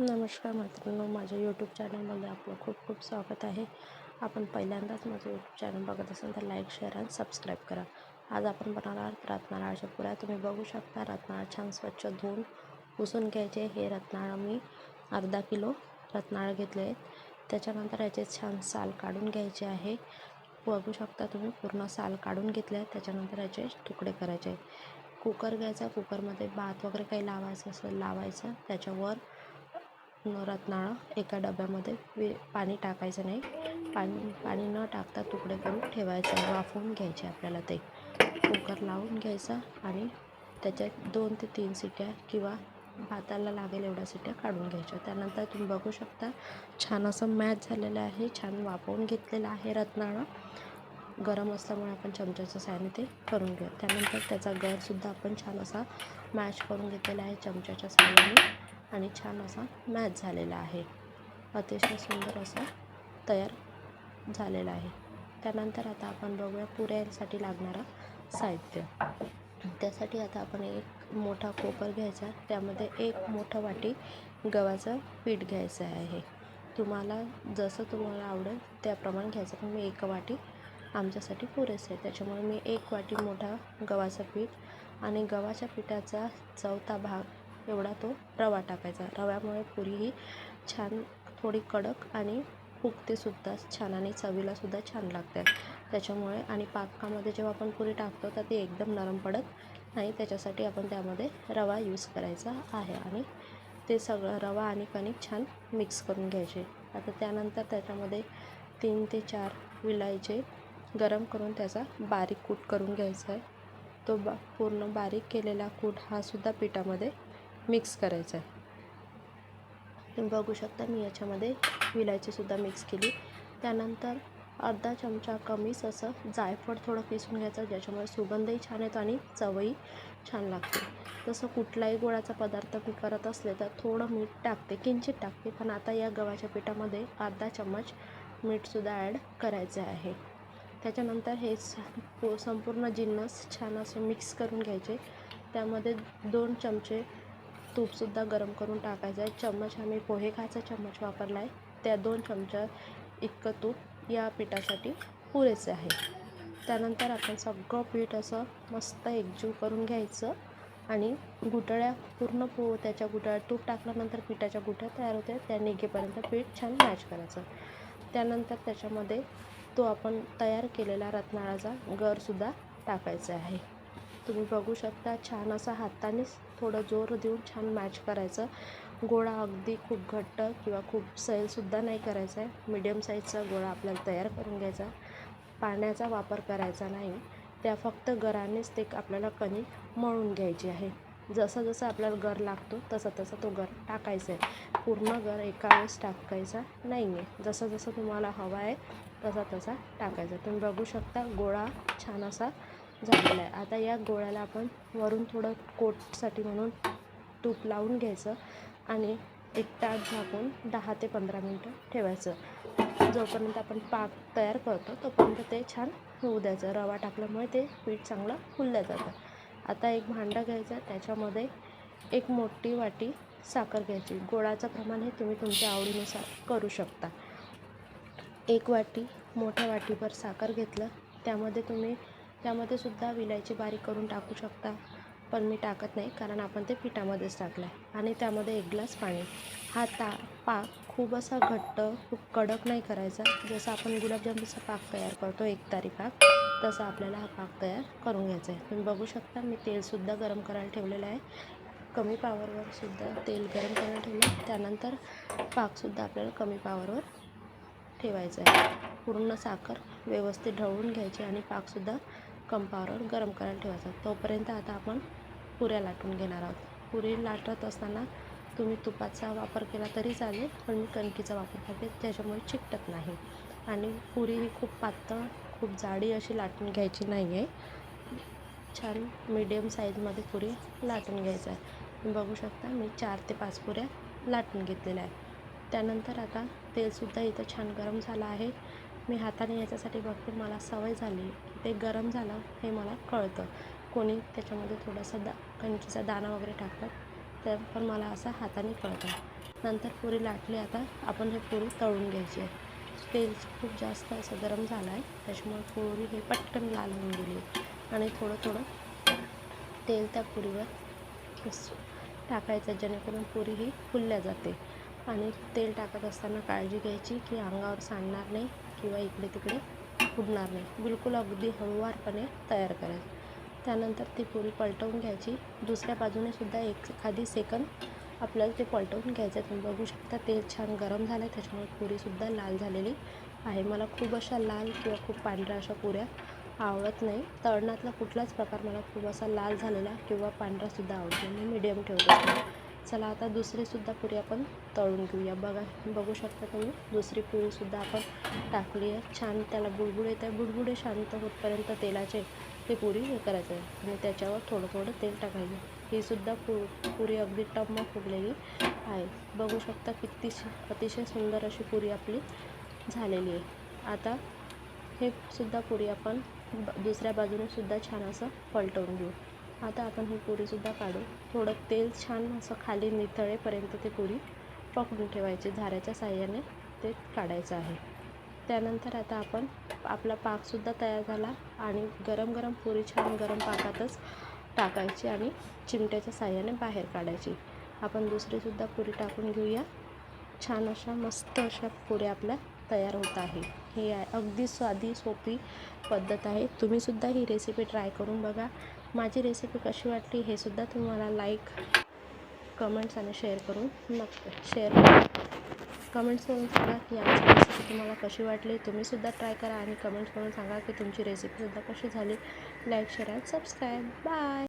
नमस्कार मित्रांनो माझ्या यूट्यूब चॅनलमध्ये आपलं खूप खूप स्वागत आहे. आपण पहिल्यांदाच माझं यूट्यूब चॅनल बघत असाल तर लाईक शेअर आणि सबस्क्राईब करा. आज आपण बनवणार आहोत रत्नाळाच्या पुऱ्या. तुम्ही बघू शकता रत्नाळ छान स्वच्छ धुवून पुसून घ्यायचे. हे रत्नाळ मी अर्धा किलो रत्नाळ घेतले आहेत. त्याच्यानंतर याचे छान साल काढून घ्यायचे आहे. बघू शकता तुम्ही पूर्ण साल काढून घेतले आहे त्याच्यानंतर याचे तुकडे करायचे कुकर घ्यायचा. कुकरमध्ये भात वगैरे काही लावायचं असेल लावायचं. त्याच्यावर न रत्नाळं एका डब्यामध्ये वे पाणी टाकायचं नाही. पाणी पाणी न टाकता तुकडे करून ठेवायचं वाफवून घ्यायचे आपल्याला ते. कुकर लावून घ्यायचा आणि त्याच्यात दोन ते तीन सिट्या किंवा भाताला लागेल एवढ्या सिट्या काढून घ्यायच्या. त्यानंतर तुम्ही बघू शकता छान असं मॅच झालेलं आहे. छान वाफवून घेतलेलं आहे रत्नाळं. गरम असल्यामुळे आपण चमच्याच्या साहाय्याने ते करून घेऊ. त्यानंतर त्याचा गरसुद्धा आपण छान असा मॅश करून घेतलेला आहे चमच्याच्या साहाय्याने आणि छान असा मॅच झालेला आहे. अतिशय सुंदर असं तयार झालेला आहे. त्यानंतर आता आपण बघूया पुऱ्यांसाठी लागणारं साहित्य. त्यासाठी आता आपण एक मोठा कोपर घ्यायचा त्यामध्ये एक मोठं वाटी गव्हाचं पीठ घ्यायचं आहे. तुम्हाला जसं तुम्हाला आवडेल त्याप्रमाणे घ्यायचं. पण मी एक वाटी आमच्यासाठी पुरेसे आहे. त्याच्यामुळे मी एक वाटी मोठा गव्हाचं पीठ आणि गव्हाच्या पिठाचा चौथा भाग एवढा तो रवा टाकायचा. रव्यामुळे पुरी ही छान थोडी कडक आणि फुगतेसुद्धा छान आणि चवीलासुद्धा छान लागते. त्याच्यामुळे आणि पाकामध्ये जेव्हा आपण पुरी टाकतो तर ती एकदम नरम पडत नाही. त्याच्यासाठी आपण त्यामध्ये रवा यूज करायचा आहे आणि ते सगळं रवा आणि कणिक छान मिक्स करून घ्यायचे. आता त्यानंतर त्याच्यामध्ये तीन ते चार विलायचे गरम करून त्याचा बारीक कूट करून घ्यायचा आहे. तो बा पूर्ण बारीक केलेला कूट हा सुद्धा पिठामध्ये मिक्स करायचं आहे. तुम्ही बघू शकता मी याच्यामध्ये विलायचीसुद्धा मिक्स केली. त्यानंतर अर्धा चमचा कमीच असं जायफळ थोडं पिसून घ्यायचं ज्याच्यामुळे सुगंधही छान येतो आणि चवही छान लागते. तसं कुठलाही गोळाचा पदार्थ मी करत असले तर थोडं मीठ टाकते किंचित टाकते पण आता या गव्हाच्या पिठामध्ये अर्धा चम्मच मीठसुद्धा ॲड करायचे आहे. त्याच्यानंतर हे संपूर्ण जिन्नस छान असे मिक्स करून घ्यायचे. त्यामध्ये दोन चमचे तूपसुद्धा गरम करून टाकायचं आहे. चम्मच आम्ही पोहे खायचा चम्मच वापरला आहे. त्या दोन चमचा इतकं तूप या पिठासाठी पुरेसे आहे. त्यानंतर आपण सगळं पीठ असं मस्त एकजीव करून घ्यायचं आणि गुटळ्या पूर्ण पो त्याच्या गुटळ्या तूप टाकल्यानंतर पिठाच्या गुठ्या तयार होते. त्या निघेपर्यंत पीठ छान मॅच करायचं. त्यानंतर त्याच्यामध्ये तो आपण तयार केलेला रत्नाळाचा गरसुद्धा टाकायचा आहे. तुम्ही बघू शकता छान असा हातानेच थोडं जोर देऊन छान मॅच करायचं. गोळा अगदी खूप घट्ट किंवा खूप सैलसुद्धा नाही करायचा आहे. मीडियम साईजचा गोळा आपल्याला तयार करून घ्यायचा. पाण्याचा वापर करायचा नाही. त्या फक्त गरानेच ते आपल्याला कणिक मळून घ्यायची आहे. जसं जसं आपल्याला गर लागतो तसं तसं तो गर टाकायचा आहे. पूर्ण गर एका वेळेस टाकायचा नाही आहे जसं जसं तुम्हाला हवा आहे तसा तसा टाकायचा. तुम्ही बघू शकता गोळा छान असा झालेलं आहे. आता या गोळ्याला आपण वरून थोडं कोटसाठी म्हणून तूप लावून घ्यायचं आणि एक ताट झाकून दहा ते पंधरा मिनटं ठेवायचं. जोपर्यंत आपण पाक तयार करतो तोपर्यंत ते छान होऊ द्यायचं. रवा टाकल्यामुळे ते पीठ चांगलं फुललं जातं. आता एक भांडं घ्यायचं त्याच्यामध्ये एक मोठी वाटी साखर घ्यायची. गोळाचं प्रमाण हे तुम्ही तुमच्या आवडीनुसार करू शकता. एक वाटी मोठ्या वाटीभर साखर घेतलं. त्यामध्ये तुम्ही त्यामध्ये सुद्धा विलायची बारीक करून टाकू शकता. पण मी टाकत नाही कारण आपण ते पिठामध्येच टाकलं आहे आणि त्यामध्ये एक ग्लास पाणी. हा ता पाक खूप असा घट्ट खूप कडक नाही करायचा. जसं आपण गुलाबजामुनचा पाक तयार करतो एक तारी पाक तसा आपल्याला हा पाक तयार करून घ्यायचा आहे. तुम्ही बघू शकता मी तेलसुद्धा गरम करायला ठेवलेलं आहे. कमी पावरवर सुद्धा तेल गरम करायला ठेवलं. त्यानंतर पाकसुद्धा आपल्याला कमी पावरवर ठेवायचा आहे. पूर्ण साखर व्यवस्थित ढवळून घ्यायची आणि पाकसुद्धा कंपावरवर गरम करायला ठेवायचा. तोपर्यंत आता आपण पुऱ्या लाटून घेणार आहोत. पुरी लाटत असताना तुम्ही तुपाचा वापर केला तरी चालेल पण मी कणकीचा वापर करते त्याच्यामुळे चिकटत नाही. आणि पुरी ही खूप पातळ खूप जाडी अशी लाटून घ्यायची नाही आहे छान मीडियम साईजमध्ये पुरी लाटून घ्यायचं आहे. तुम्ही बघू शकता मी चार ते पाच पुऱ्या लाटून घेतलेल्या आहे त्यानंतर आता तेलसुद्धा इथं छान गरम झालं आहे. मी हाताने याच्यासाठी बघते मला सवय झाली ते गरम झालं हे मला कळतं. कोणी त्याच्यामध्ये थोडासा दा कणकीचा दाणा वगैरे टाकतात तर पण मला असं हाताने कळतं. नंतर पुरी लाटली आता आपण हे पुरी तळून घ्यायची आहे. तेल खूप जास्त असं गरम झालं आहे त्याच्यामुळे पुरी हे पटकन लाल होऊन गेली आणि थोडं थोडं तेल त्या पुरीवर टाकायचं जेणेकरून पुरी ही फुलल्या जाते. आणि तेल टाकत असताना काळजी घ्यायची की अंगावर सांडणार नाही किंवा इकडे तिकडे फुडणार नाही. बिलकुल अगदी हळूवारपणे तयार करायचं त्यानंतर ती पुरी पलटवून घ्यायची. दुसऱ्या बाजूने सुद्धा एक एखादी सेकंद आपल्याला ते पलटवून घ्यायचं तुम्ही बघू शकता तेल छान गरम झालं आहे त्याच्यामुळे पुरीसुद्धा लाल झालेली आहे. मला खूप अशा लाल किंवा खूप पांढऱ्या अशा पुऱ्या आवडत नाही. तळणातला कुठलाच प्रकार मला खूप असा लाल झालेला किंवा पांढरासुद्धा आवडतो मी मिडियम ठेवतो. चला आता दुसरीसुद्धा पुरी आपण तळून घेऊया. बघा बघू शकता तुम्ही दुसरी पुरीसुद्धा आपण टाकली आहे. छान त्याला बुडबुड येत आहे. बुडबुडे शांत होतपर्यंत तेलाचे ते पुरी हे करायचं आहे. आणि त्याच्यावर थोडं थोडं तेल टाकायचं हीसुद्धा पु पुरी अगदी टम्म फुगलेली आहे. बघू शकता किती अतिशय सुंदर अशी पुरी आपली झालेली आहे. आता हे सुद्धा पुरी आपण ब दुसऱ्या बाजूने सुद्धा छान असं पलटवून घेऊ. आता आपण ही पुरीसुद्धा काढू. थोडं तेल छान असं खाली नितळेपर्यंत ते पुरी पकडून ठेवायची. झाऱ्याच्या साह्याने ते काढायचं आहे. त्यानंतर आता आपण आपला पाकसुद्धा तयार झाला आणि गरम गरम पुरी छान गरम पाकातच टाकायची आणि चिमट्याच्या साह्याने बाहेर काढायची. आपण दुसरीसुद्धा पुरी टाकून घेऊया. छान अशा मस्त अशा पुऱ्या आपल्या तयार होत आहे. ही आहे अगदी साधी सोपी पद्धत आहे. तुम्हीसुद्धा ही रेसिपी ट्राय करून बघा. माझी रेसिपी कशी वाटली हे सुद्धा तुम्ही मला लाईक कमेंट्स आणि शेअर करून नक्की शेअर करा. कमेंट्स करून सांगा की आमची रेसिपी तुम्हाला कशी वाटली तुम्हीसुद्धा ट्राय करा आणि कमेंट्स करून सांगा की तुमची रेसिपीसुद्धा कशी झाली. Like share and subscribe bye